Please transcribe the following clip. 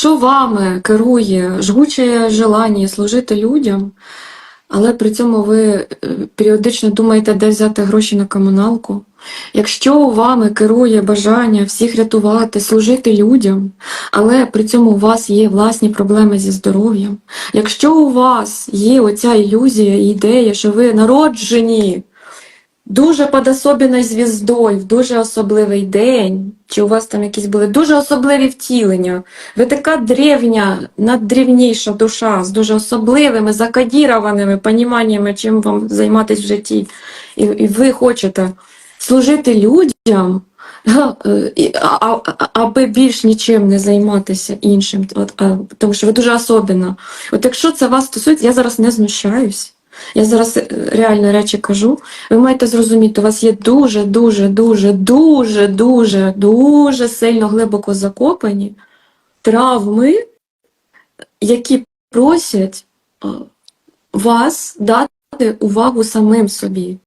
Якщо вами керує жгуче желання служити людям, але при цьому ви е, періодично думаєте, де взяти гроші на комуналку, якщо вами керує бажання всіх рятувати, служити людям, але при цьому у вас є власні проблеми зі здоров'ям, якщо у вас є оця ілюзія ідея, що ви народжені дуже під особенною звіздою, в дуже особливий день, чи у вас там якісь були дуже особливі втілення, ви така древня, наддревніша душа з дуже особливими, закодірованими поніманнями, чим вам займатися в житті, і, і ви хочете служити людям, е, аби більш нічим не займатися іншим, тому що ви дуже особена. От якщо це вас стосується, я зараз не знущаюсь. Я зараз реально речі кажу. Ви маєте зрозуміти, у вас є дуже, дуже, дуже, дуже, дуже, дуже сильно глибоко закопані травми, які просять вас дати увагу самим собі.